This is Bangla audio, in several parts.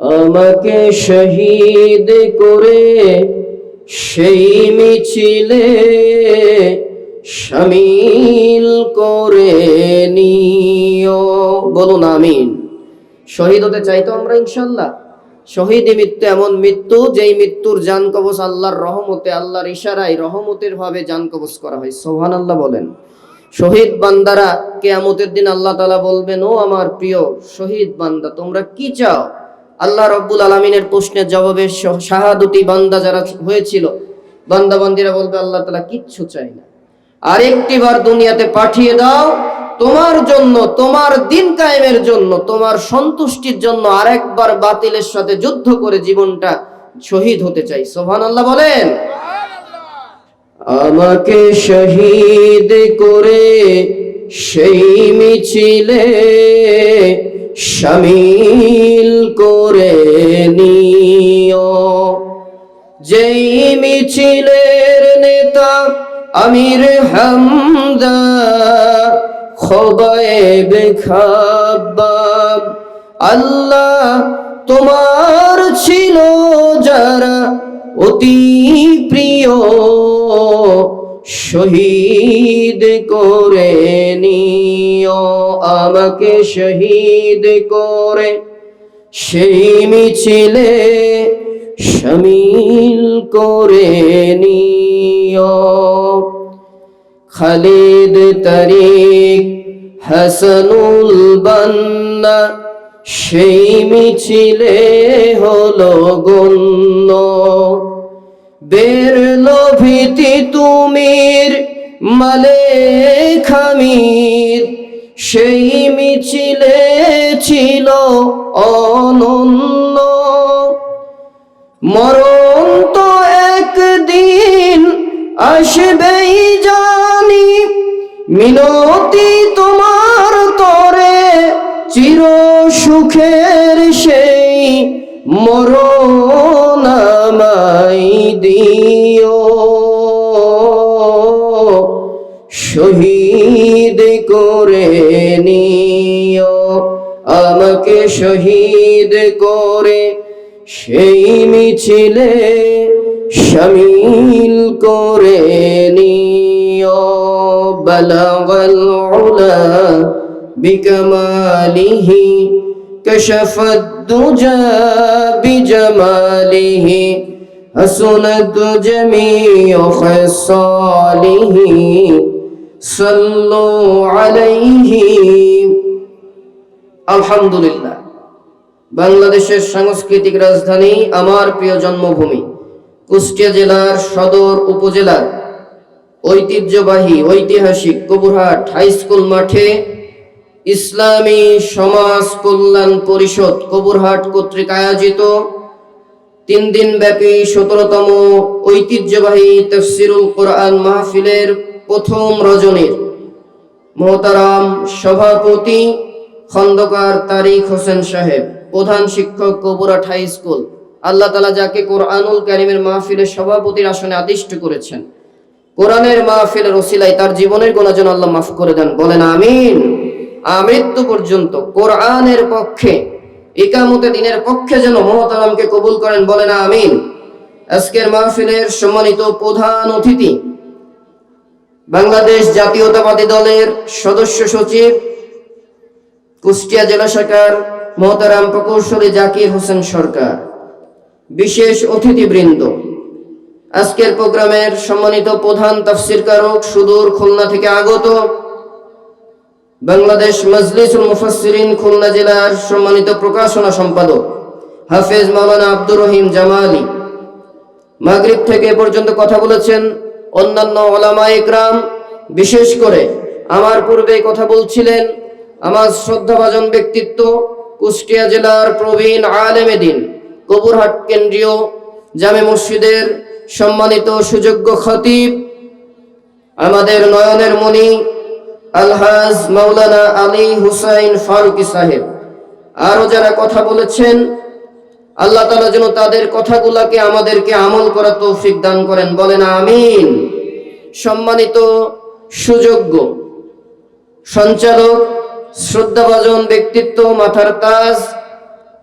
আমাকে শহীদ করে সেই মিছিলে শামিল করে নিও। বলুন আমিন। শহীদ হতে চাইতো আমরা ইনশাল্লাহ। শহীদ মৃত্যু এমন মৃত্যু যেই মৃত্যুর জান কবচ আল্লাহর রহমতে, আল্লাহর ইশারায় রহমতের ভাবে জান কবচ করা হয়। সোহান আল্লাহ বলেন। শহীদ বান্দারা কেয়ামতের দিন আল্লাহ তালা বলবেন, ও আমার প্রিয় শহীদ বান্দা, তোমরা কি চাও? আল্লাহ রব্বুল আলমিনের প্রশ্নের জবাবে শ- শাহাদতি বান্দা যারা হয়েছিল বান্দা বান্দিরা বলবে, আল্লাহ তালা কিচ্ছু চাই না। আরেকটি বার দুনিয়াতে পাঠিয়ে দাও, তোমার জন্য, তোমার দিন কায়েমের জন্য, তোমার সন্তুষ্টির জন্য আরেকবার বাতিলের সাথে যুদ্ধ করে জীবনটা শহীদ হতে চাই। সোহান আল্লাহ বলেন। আমাকে শহীদ করে সেই মিছিলে শামিল করে নিও। যেই মিছিলের নেতা আমির হামদা খোবায়েব খাব্বাব আল্লাহ তোমার ছিল যারা অতি প্রিয়। শহীদ করে নিও, আমাকে শহীদ করে। সেই মিছিলে শামিল করে নিও। খালিদ তারিক হাসানুল বান্না, সেই মিছিলে হলো গণ্য। বেরলো ভীতি তুমির মালে খামির সেই মিছিলে ছিল অনন্য। মরণ তো একদিন আসবেই জানি, মিনতি তোমার তরে চির সুখের সেই মরণ দিও। শহীদ করে নিও। আমাকে শহীদ করে সেই মিছিলে শামিল করে নিও। বলাগল উলা বিকমালিহি কশফদ দুজা বিজমালিহি। حسنت جميع خصاله صلوا عليه আলহামদুলিল্লাহ বাংলাদেশের সাংস্কৃতিক রাজধানী আমার প্রিয় জন্মভূমি কুষ্টিয়া জেলার সদর উপজেলার ঐতিহ্যবাহী ঐতিহাসিক কবুরহাট হাই স্কুল মাঠে ইসলামী সমাজ কল্যাণ পরিষদ কবুরহাট কর্তৃক আয়োজিত তিন দিন ব্যাপী সতেরোতম ঐতিহ্যবাহী তফসিরুল কোরআন মাহফিলের প্রথম রজনীর মোহতারাম সভাপতি খন্দকার তারিক হোসেন সাহেব, প্রধান শিক্ষক কবুরহাট হাই স্কুল। আল্লাহ তালা যাকে কোরআনুল কারিমের মাহফিলের সভাপতির আসনে আদিষ্ট করেছেন, কোরআনের মাহফিলের ওসিলায় তার জীবনের গোনা যেন আল্লাহ মাফ করে দেন। বলেন আমিন। আমৃত্যু পর্যন্ত কোরআনের পক্ষে ইকামতে দিনের পক্ষে যেন মহতারামকে কবুল করেন বলেন আমিন। আজকের মাহফিলের সম্মানিত প্রধান অতিথি, বাংলাদেশ জাতীয়তাবাদী দলের সদস্য সচিব, কুষ্টিয়া জেলা শাখার মহতারাম প্রকৌশলী জাকির হোসেন সরকার, বিশেষ অতিথিবৃন্দ। আজকের প্রোগ্রামের সম্মানিত প্রধান তাফসিরকারক সুদূর খুলনা থেকে আগত বাংলাদেশ মজলিসুল মুফাসসিরিন খুলনা জেলার সম্মানিত প্রকাশনা সম্পাদক হাফেজ মাওলানা আব্দুর রহিম জামালি। মাগরিব থেকে পর্যন্ত কথা বলেছেন অন্যান্য ওলামা ইকরাম বিশেষ করে আমার পূর্বে কথা বলছিলেন আমার শ্রদ্ধাভাজন ব্যক্তিত্ব কুষ্টিয়া জেলার প্রবীণ আলেমে দিন, কবুরহাট কেন্দ্রীয় জামে মসজিদের সম্মানিত সুযোগ্য খতিব, আমাদের নয়নের মণি আলহাজ মাওলানা আলী হুসাইন ফারুকি সাহেব। আরও যারা কথা বলেছেন, আল্লাহ তালা যেন তাদের কথাগুলাকে আমাদেরকে আমল করা তৌফিক দান করেন। বলেন আমিন। সম্মানিত সুযোগ্য সঞ্চালক, শ্রদ্ধাভাজন ব্যক্তিত্ব, মাথার তাজ,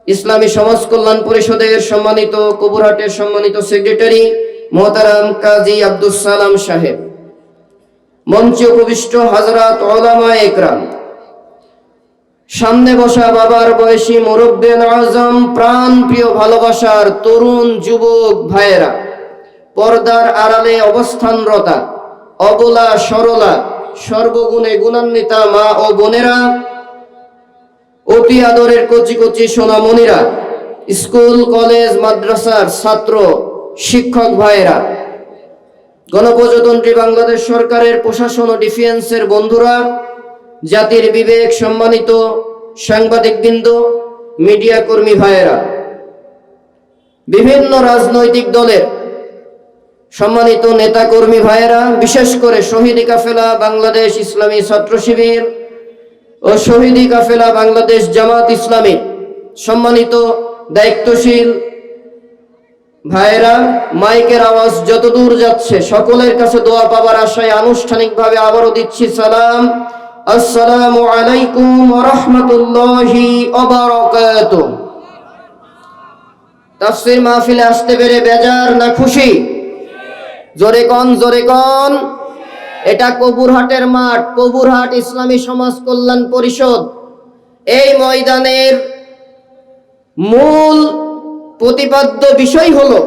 ইসলামী সমাজ কল্যাণ পরিষদের সম্মানিত কবুরহাটের সম্মানিত সেক্রেটারি মোহতারাম কাজী আব্দুল সালাম সাহেব। মঞ্চে উপবিষ্ট হাজরাত ওলামা একরাম। সামনে বসা বাবার বয়সী মুরব্বেন আজম, প্রাণ প্রিয় ভালোবাসার তরুণ যুবক ভাইয়েরা, পর্দার আড়ালে অবস্থানরতা, অবলা, সরলা সর্বগুণে গুণান্বিতা মা ও বোনেরা, অতি আদরের কচি কচি সোনামণিরা, স্কুল, কলেজ, মাদ্রাসার ছাত্র, শিক্ষক ভাইয়েরা গণপ্রজাতন্ত্রী বাংলাদেশ সরকারের প্রশাসন ও ডিফেন্সের বন্ধুরা, জাতির বিবেক সম্মানিত সাংবাদিকবৃন্দ, মিডিয়া কর্মী ভাইয়েরা, বিভিন্ন রাজনৈতিক দলের সম্মানিত নেতা কর্মী ভাইয়েরা, বিশেষ করে শহীদ কাফেলা বাংলাদেশ ইসলামী ছাত্র শিবির ও শহীদি কাফেলা বাংলাদেশ জামাত ইসলামী সম্মানিত দায়িত্বশীল ভাইয়েরা, মাইকের আওয়াজ যতদূর যাচ্ছে, সকলের কাছে দোয়া পাবার আশায় আনুষ্ঠানিকভাবে আবারও দিচ্ছি সালাম। আসসালামু আলাইকুম রাহমাতুল্লাহি তাফসীর মাহফিলে আসতে পেরে বেজার না খুশি? জোরে কন জোরে কন। এটা কবুরহাটের মাঠ, কবুরহাট ইসলামী সমাজ কল্যাণ পরিষদ। এই ময়দানের মূল প্রতিপাদ্য বিষয় হলো,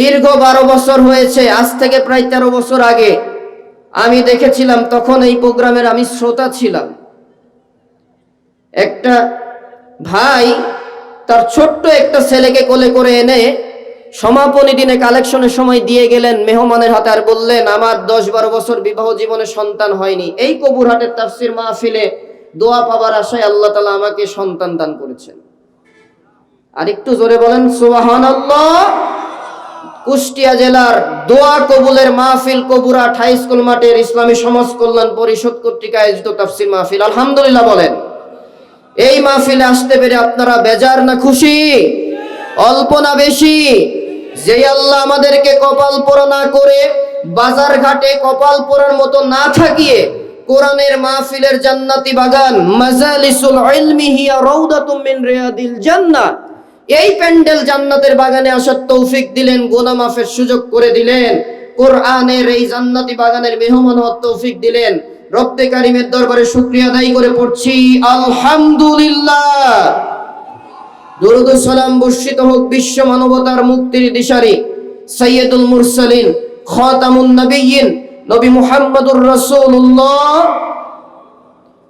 দীর্ঘ বারো বছর হয়েছে, আজ থেকে প্রায় তেরো বছর আগে আমি দেখেছিলাম তখন এই প্রোগ্রামের আমি শ্রোতা ছিলাম। একটা ভাই তার ছোট্ট একটা ছেলেকে কোলে করে এনে সমাপনী দিনে কালেকশনের সময় দিয়ে গেলেন মেহমানের হাতে আর বললেন, আমার দশ বারো বছর বিবাহ জীবনে সন্তান হয়নি। এই কবুরহাটের তাফসির মাহফিলে দোয়া পাবার আশায় আল্লাহ তালা আমাকে সন্তান দান করেছেন। আর একটু জোরে বলেন সুবাহান কুষ্টিয়া জেলার দোয়া কবুলের মাহফিল কবুরহাট হাই স্কুল মাঠের ইসলামী সমাজ কল্যাণ পরিষদ কর্তৃক আয়োজিত তাফসির মাহফিল। আলহামদুলিল্লাহ বলেন, এই মাহফিলে আসতে পেরে আপনারা বেজার না খুশি? অল্প না বেশি? যে আল্লাহ আমাদেরকে কপাল পোড়া না করে, বাজার ঘাটে কপাল পোড়ার মতো না থাকিয়ে কোরআনের মাহফিলের জান্নাতি বাগান, মাজালিসুল ইলমি হিয়া রাউদাতুম মিন রিয়াদিল জান্নাহ এই প্যান্ডেল জান্নাতের বাগানে আসার তৌফিক দিলেন গোনা মাফের সুযোগ করে দিলেন। কোরআনের এই জান্নাতি বাগানের মেহমান হওয়ার তৌফিক দিলেন। রব্বে কারিমের দরবারে শুকরিয়া আদায় করে পড়ছি। আলহামদুলিল্লাহ। দরুদ সালাম বর্ষিত হোক বিশ্ব মানবতার মুক্তির দিশারি। সৈয়দুল মুরসালিন, খাতামুন নবিয়্যিন নবী মুহাম্মদুর রাসূলুল্লাহ।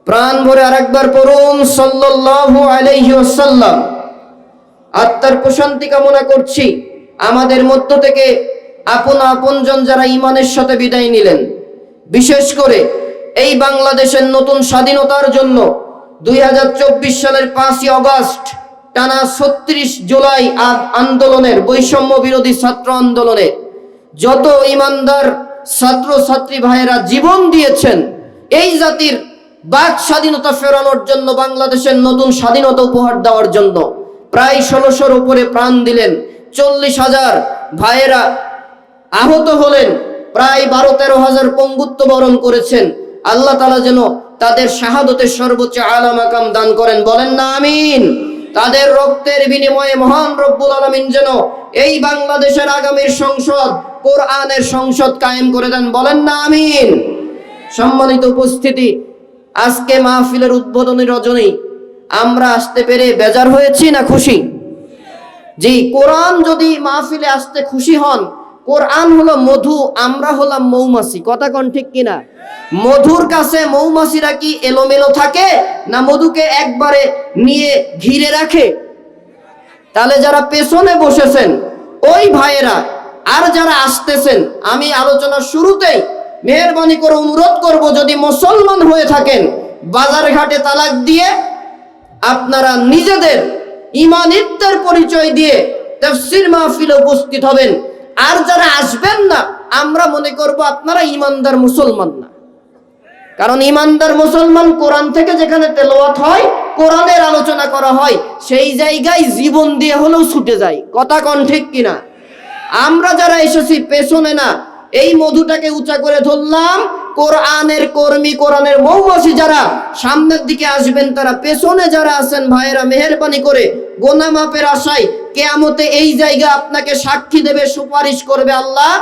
প্রাণ ভরে আরেকবার পড়ুন, সাল্লাল্লাহু আলাইহি ওয়াসাল্লাম। আত্মার প্রশান্তি কামনা করছি। আমাদের মধ্য থেকে আপন আপনজন যারা ইমানের সাথে বিদায় নিলেন, বিশেষ করে এই বাংলাদেশের নতুন স্বাধীনতার জন্য দুই হাজার চব্বিশ সালের পাঁচই অগস্ট টানা ছত্রিশ জুলাই আন্দোলনের বৈষম্য বিরোধী ছাত্র আন্দোলনে যত ইমানদার ছাত্র ছাত্রী ভাইয়েরা জীবন দিয়েছেন, এই জাতির বাক স্বাধীনতা ফেরানোর জন্য বাংলাদেশের নতুন স্বাধীনতা উপহার দেওয়ার জন্য প্রায় ষোলোশোর উপরে প্রাণ দিলেন। চল্লিশ হাজার ভাইয়েরা আহত হলেন। প্রায় বারো তেরো হাজার পঙ্গুত্ব বরণ করেছেন। আল্লাহ তালা যেন তাদের শাহাদতের সর্বোচ্চ আলাম আকাম দান করেন। বলেন না, আমিন। তাদের রক্তের বিনিময়ে মহান রব্বুল আলমিন যেন এই বাংলাদেশের আগামীর সংসদ, কোরআনের সংসদ কায়েম করে দেন। বলেন না, আমিন। সম্মানিত উপস্থিতি, আজকে মাহফিলের উদ্বোধনী রজনী আমরা আসতে পেরে বেজার হয়েছি না খুশি? জি, কোরআন যদি মাহফিলে আসতে খুশি হন, কোরআন হলো মধু, আমরা হলাম মৌমাছি। কথা কোন ঠিক কিনা? মধুর কাছে মৌমাছিরা কি এলোমেলো থাকে, না মধুকে একবারে নিয়ে ঘিরে রাখে? তাহলে যারা পেছনে বসেছেন, ওই ভাইয়েরা, আর যারা আসতেছেন, আমি আলোচনার শুরুতেই মেহরবানি করে অনুরোধ করব, যদি মুসলমান হয়ে থাকেন বাজার ঘাটে তালাক দিয়ে আপনারা নিজেদের ইমানিত্বের পরিচয় দিয়ে তাফসীর মাহফিলে উপস্থিত হবেন। আর যারা আসবেন না, আমরা মনে করব আপনারা ইমানদার মুসলমান না। কারণ ইমানদার মুসলমান কোরআন থেকে যেখানে তেলাওয়াত হয়, কোরআনের আলোচনা করা হয়, সেই জায়গায় জীবন দিয়ে হলেও ছুটে যায়। কথা কন ঠিক কিনা? আমরা যারা এসেছি, পেছনে না, এই মধুটাকে উঁচা করে ধরলাম কোরআনের কর্মী, কোরআনের মৌমাছি যারা সামনের দিকে আসবেন, তারা পেছনে যারা আছেন, ভাইয়েরা, মেহরবানি করে গোনা মাপের আশায় কেয়ামতে এই জায়গা আপনাকে সাক্ষী দেবে, সুপারিশ করবে আল্লাহ।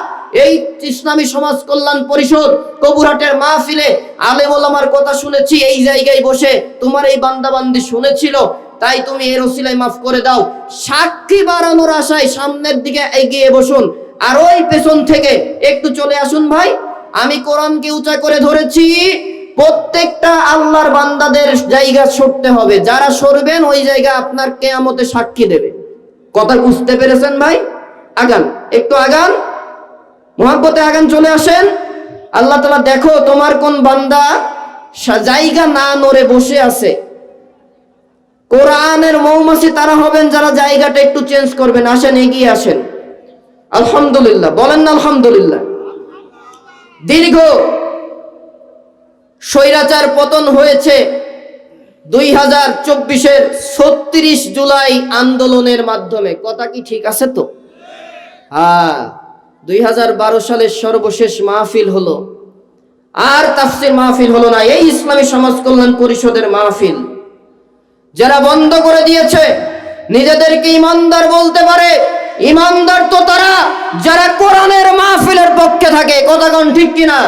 এই ইসলামী সমাজ কল্যাণ পরিষদ কবুরহাটের মাহফিলে আলেম ওলামার কথা শুনেছি, এই জায়গায় বসে তোমার এই বান্দাবান্দি শুনেছিল, তাই তুমি এর ওসিলায় মাফ করে দাও। সাক্ষী বাড়ানোর আশায় সামনের দিকে এগিয়ে বসুন, আর ওই পেছন থেকে একটু চলে আসুন ভাই। আমি কোরআনকে উঁচা করে ধরেছি, প্রত্যেকটা আল্লাহর বান্দাদের জায়গা সরতে হবে। যারা সরবেন, ওই জায়গা আপনার কেয়ামতে সাক্ষী দেবে। কথা বুঝতে পেরেছেন ভাই? আগান, একটু আগান। মহাব্বতে আগান চলে আসেন। আল্লাহ তালা দেখো তোমার কোন বান্দা জায়গা না নড়ে বসে আছে। কোরআনের মৌমাছি তারা হবেন যারা জায়গাটা একটু চেঞ্জ করবেন। আসেন, এগিয়ে আসেন। আলহামদুলিল্লাহ, বলেন না আলহামদুলিল্লাহ। দীর্ঘ স্বৈরাচার পতন হয়েছে দুই হাজার চব্বিশের ছত্রিশ জুলাই আন্দোলনের মাধ্যমে। কথা কি ঠিক আছে তো? হ্যাঁ দুই হাজার বারো সালের সর্বশেষ মাহফিল হলো। আর তাফসির মাহফিল হলো না, এই ইসলামী সমাজ কল্যাণ পরিষদের মাহফিল। যারা বন্ধ করে দিয়েছে, নিজেদেরকে ইমানদার বলতে পারে ইমানদার তো তারা, যারা কোরআনের মাহফিলের পক্ষে থাকে, কথা ঠিক কিনা?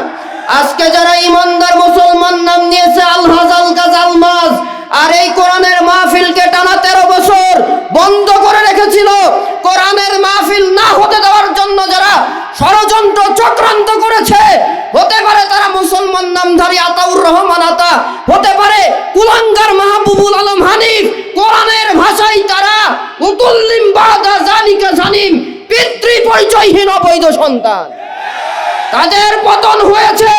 আজকে যারা ইমানদার মুসলমান নাম নিয়েছে আলহাজ আলগাজ আলমাজ আর এই কোরআনের মাহফিলকে টানা তেরো বছর বন্ধ করে রেখেছিল, কোরআনের মাহফিল না হতে দেওয়ার জন্য যারা ষড়যন্ত্র চক্রান্ত করেছে, হতে পারে তারা মুসলমান নামধারী আতাউর রহমান আতা, হতে পারে কুলাঙ্গার মাহবুবুল আলম হানিফ কোরআনের ভাষায় তারা উতুল্লিম বাদা জালিকা জানিম পিতৃ পরিচয়হীন অবৈধ সন্তান। তাদের পতন হয়েছে,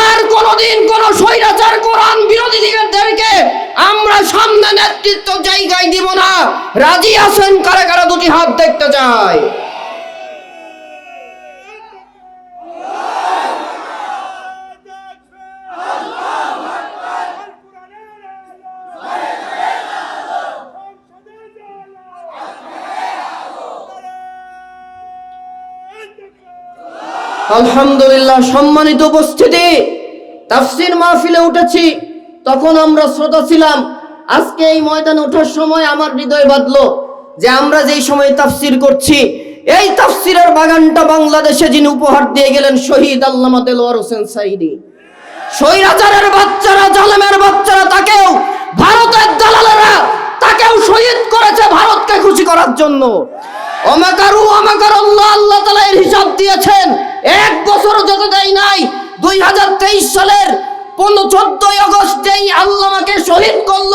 আর কোনদিন কোন স্বৈরাচার কোরআন বিরোধীদেরকে আমরা সামনে নেতৃত্ব জায়গায় দিব না। রাজি আছেন কারা কারা দুটি হাত দেখতে চায় আলহামদুলিল্লাহ, সম্মানিত উপস্থিতি। তাফসির মাহফিলে উঠেছি। তখন আমরা শ্রোতা ছিলাম। আজকে এই ময়দানে ওঠার সময় আমার হৃদয় বাঁধলো যে আমরা যেই সময় তাফসির করছি, এই তাফসিরের বাগানটা বাংলাদেশে যিনি উপহার দিয়ে গেলেন শহীদ আল্লামা দেলোয়ার হোসেন সাইদি স্বৈরাচারের বাচ্চারা, জালেমের বাচ্চারা, তাকেও ভারতের দালালেরা, তাকেও শহীদ করেছে ভারতকে খুশি করার জন্য। অমাকারু, অমাকার, আল্লাহ আল্লাহ তালা এর হিসাব দিয়েছেন। এক বছর যত দেয় নাই। দুই হাজার তেইশ সালের পনেরো, চোদ্দই আগস্ট যেই আল্লামাকে শহীদ করল।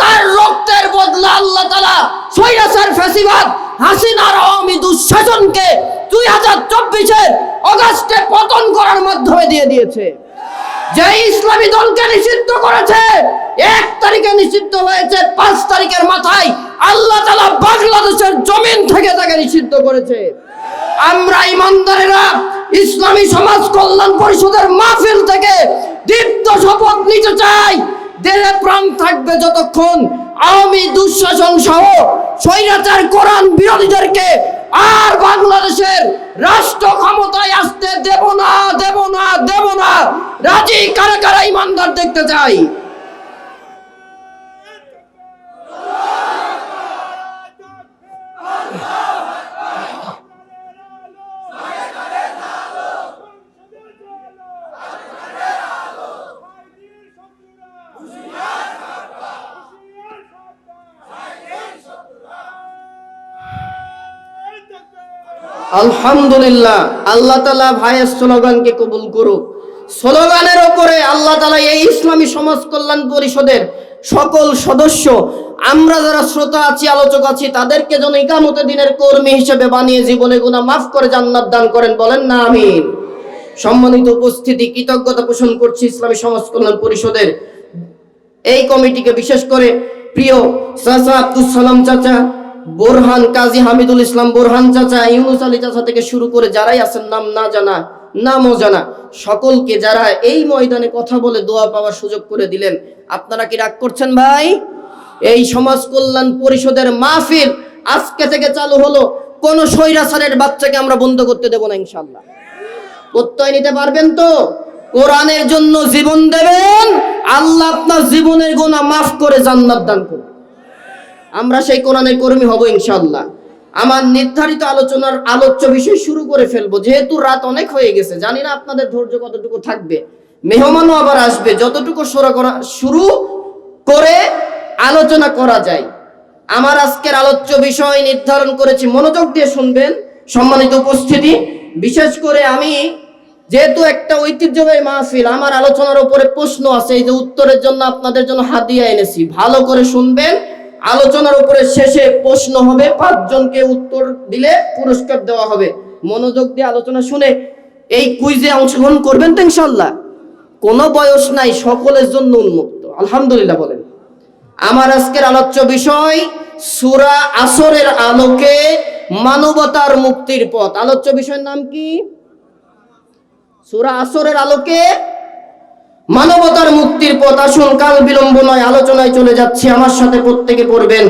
তার রক্তের বদলা আল্লাহ তালা সৈরাসার ফেসিবাদ, হাসিনার আওয়ামী দুঃশাসনকে দুই হাজার চব্বিশের অগাস্টে পতন করার মাধ্যমে দিয়ে দিয়েছে। যে ইসলামী দলকে নিষিদ্ধ করেছে, এক তারিখে নিষিদ্ধ হয়েছে, পাঁচ তারিখের মাথায় আল্লাহ তালা বাংলাদেশের জমিন থেকে তাকে নিষিদ্ধ করেছে। আমরা ইমানদারেরা ইসলামী সমাজ কল্যাণ পরিষদের মাহফিল থেকে দীপ্ত শপথ নিতে চাই। দেহে প্রাণ থাকবে যতক্ষণ আওয়ামী দুঃশাসন সহ স্বৈরাচার কোরআন বিরোধীদেরকে আর বাংলাদেশের রাষ্ট্র ক্ষমতায় আসতে দেব না দেব না দেব না। রাজি কারা কারা ইমানদার দেখতে চাই? আলহামদুলিল্লাহ, আল্লাহ তালা ভাইয়ের স্লোগানকে কবুল করুক। স্লোগানের ওপরে আল্লাহ তালা এই ইসলামী সমাজ কল্যাণ পরিষদের সকল সদস্য, আমরা যারা শ্রোতা আছি, আলোচক আছি, তাদেরকে যেন ইকামতে দিনের কর্মী হিসেবে বানিয়ে জীবনে গুণা মাফ করে জান্নাত দান করেন বলেন না আমি সম্মানিত উপস্থিতি, কৃতজ্ঞতা পোষণ করছি ইসলামী সমাজ কল্যাণ পরিষদের এই কমিটিকে বিশেষ করে প্রিয় চাচা আব্দুল সালাম চাচা বোরহান কাজী হামিদুল ইসলাম বোরহান চাচা, ইউনুস আলী চাচা থেকে শুরু করে যারাই আছেন, নাম না জানা, নামও জানা, সকলকে যারা এই ময়দানে কথা বলে দোয়া পাওয়ার সুযোগ করে দিলেন, আপনারা কি রাগ করছেন ভাই? এই সমাজ কল্যাণ পরিষদের মাহফিল আজকে থেকে চালু হলো, কোন স্বৈরাচারের বাচ্চাকে আমরা বন্ধ করতে দেব না ইনশাল্লাহ প্রত্যয় নিতে পারবেন তো? কোরআনের জন্য জীবন দেবেন, আল্লাহ আপনার জীবনের গোনা মাফ করে জান্নাত দান করবে আমরা সেই কোরআনের কর্মী হব ইনশাল্লাহ আমার নির্ধারিত আলোচনার আলোচ্য বিষয় শুরু করে ফেলব। যেহেতু রাত অনেক হয়ে গেছে, জানি না আপনাদের ধৈর্য কতটুকু থাকবে। মেহমানও আবার আসবে। যতটুকু শুরু করে আলোচনা করা যায়। আমার আজকের আলোচ্য বিষয় নির্ধারণ করেছি, মনোযোগ দিয়ে শুনবেন সম্মানিত উপস্থিতি। বিশেষ করে আমি যেহেতু একটা ঐতিহ্যবাহী মাহফিল, আমার আলোচনার উপরে প্রশ্ন আছে, এই যে উত্তরের জন্য আপনাদের জন্য হাদিয়া এনেছি। ভালো করে শুনবেন আলোচনার উপরে শেষে প্রশ্ন হবে, পাঁচজনকে উত্তর দিলে পুরস্কার দেওয়া হবে। মনোযোগ দিয়ে আলোচনা শুনে এই কুইজে অংশগ্রহণ করবেন তো ইনশাল্লাহ কোনো বয়স নাই, সকলের জন্য উন্মুক্ত। আলহামদুলিল্লাহ বলেন। আমার আজকের আলোচ্য বিষয়, সুরা আসরের আলোকে মানবতার মুক্তির পথ। আলোচ্য বিষয়ের নাম কি? সুরা আসরের আলোকে মানবতার মুক্তির পথ আসুন, কাল বিলম্ব নয়, আলোচনায় চলে যাচ্ছি, আমার সাথে প্রত্যেকে পড়বেন।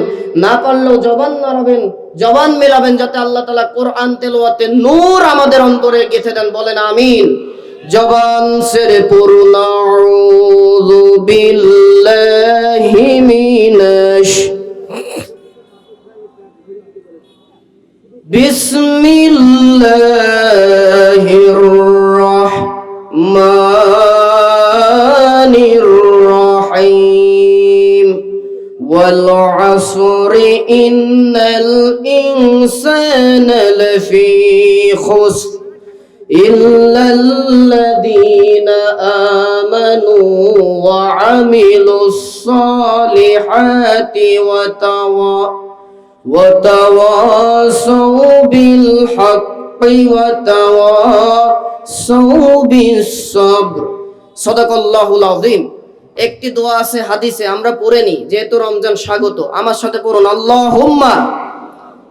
না পারলেও জবান নাড়াবেন, জবান মেলাবেন যাতে আল্লাহ তালা কোরআন তেলোয়াতে নূর আমাদের অন্তরে গেঁথে দেন, বলেন আমিন। জবান সেরে পড়ুন বিসমিল্লাহ। والعصر إن الإنسان لفي خسر إلا الذين آمنوا وعملوا الصالحات وتواصوا وتواصوا بالحق وتواصوا بالصبر. صدق الله العظيم. একটি দোয়া আছে, হাদিসে, আমরা পড়ে নি যেহেতু রমজান স্বাগত। আমার সাথে পড়ুন, আল্লাহুম্মা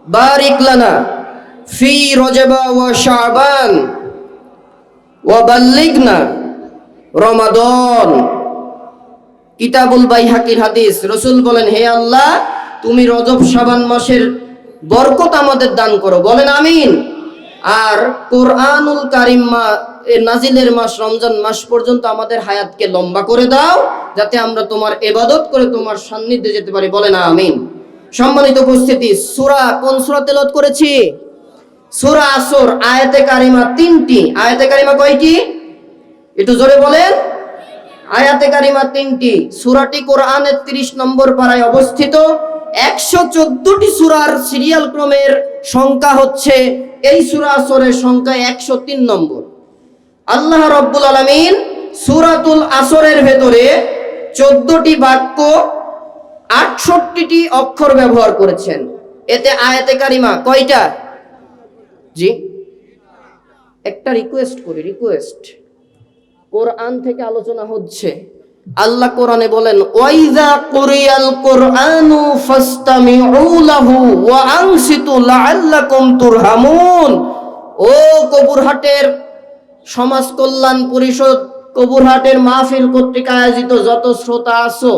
বারিক লানা ফি রজবা ওয়া শাবান ওয়া বাল্লিগনা রমাদান। কিতাবুল বাইহাকির হাদিস, রসুল বলেন, হে আল্লাহ, তুমি রজব, শাবান মাসের বরকত আমাদের দান করো। বলেন, আমিন। আর কোরআনুল কারিম মা নাজিলের মাস, রমজান মাস পর্যন্ত আমাদের হায়াতকে লম্বা করে দাও, যাতে আমরা তোমার এবাদত করে তোমার সান্নিধ্যে যেতে পারি। বলে না আমিন। সম্মানিত উপস্থিতি, সূরা কোন সূরা তেলাওয়াত করেছি? সূরা আসর, আয়াতে কারিমা তিনটি। আয়াতে কারিমা কয়টি একটু জোরে বলেন। আয়াতে কারিমা তিনটি। সুরাটি কোরআনের তিরিশ নম্বর পাড়ায় অবস্থিত। একশো চোদ্দটি সুরার সিরিয়াল ক্রমের সংখ্যা হচ্ছে এই সুরা আসরের সংখ্যা একশো তিন নম্বর। আল্লাহ রব্বুল আলমিন সুরাতুল আসরের ভেতরে চোদ্দটি বাক্য, আটষট্টিটি অক্ষর ব্যবহার করেছেন। এতে আয়াতে কারিমা কয়টা? জি। একটা রিকোয়েস্ট করি রিকোয়েস্ট কোরআন থেকে আলোচনা হচ্ছে। আল্লাহ কোরআনে বলেন কুরিয়াল লাহু ওয়া আনসিতু লাআল্লাকুম তুরহামুন। ও কবুরহাটের সমাজ কল্যাণ পরিষদ, কবুরহাটের মাহফিল কর্তৃক আয়োজিত যত শ্রোতা আছো